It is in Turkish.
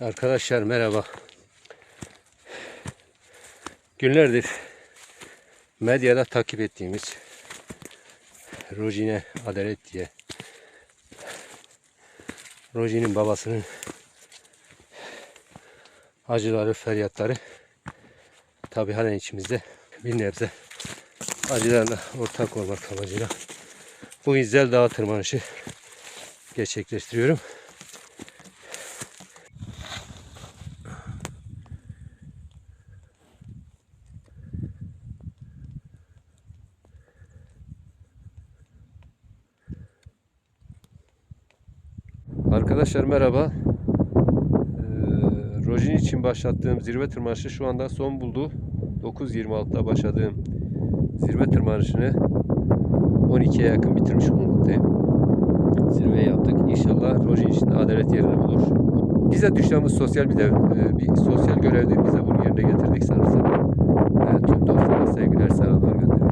Arkadaşlar merhaba. Günlerdir medyada takip ettiğimiz Rojine Adalet diye Roji'nin babasının acıları, feryatları tabi halen içimizde bir nebze acılarla ortak olmak amacıyla bu İzzel Dağı tırmanışı gerçekleştiriyorum. Arkadaşlar merhaba. Ee, Rojin için başlattığım zirve tırmanışı şu anda son buldu. 9.26'da başladığım zirve tırmanışını 12'ye yakın bitirmiş bulunmaktayım. Zirve yaptık. İnşallah Rojin için adalet yerini bulur. Bize düştüğümüz sosyal bir, dev, e, bir sosyal görevdi. Biz de bunu yerine getirdik sanırsam.